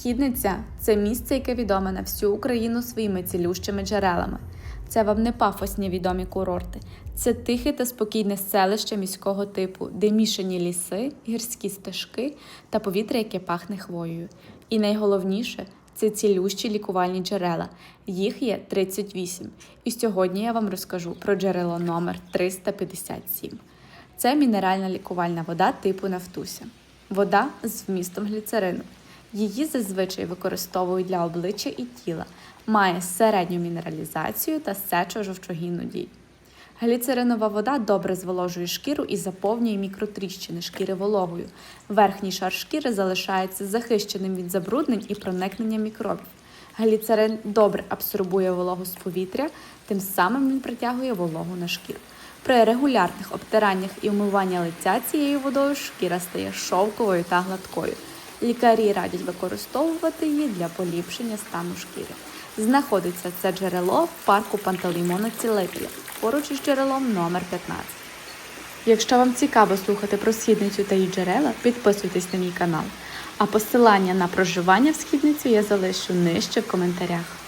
Східниця це місце, яке відоме на всю Україну своїми цілющими джерелами. Це вам не пафосні відомі курорти, це тихе та спокійне селище міського типу, де мішані ліси, гірські стежки та повітря, яке пахне хвоєю. І найголовніше це цілющі лікувальні джерела. Їх є 38. І сьогодні я вам розкажу про джерело номер 357. Це мінеральна лікувальна вода типу Нафтуся. Вода з вмістом гліцерину. Її зазвичай використовують для обличчя і тіла, має середню мінералізацію та сечо-жовчогінну дію. Гліцеринова вода добре зволожує шкіру і заповнює мікротріщини шкіри вологою. Верхній шар шкіри залишається захищеним від забруднень і проникнення мікробів. Гліцерин добре абсорбує вологу з повітря, тим самим він притягує вологу на шкіру. При регулярних обтираннях і вмиванні лиця цією водою шкіра стає шовковою та гладкою. Лікарі радять використовувати її для поліпшення стану шкіри. Знаходиться це джерело в парку Пантелеймона Цілителя поруч із джерелом номер 15. Якщо вам цікаво слухати про східницю та її джерела, підписуйтесь на мій канал. А посилання на проживання в східницю я залишу нижче в коментарях.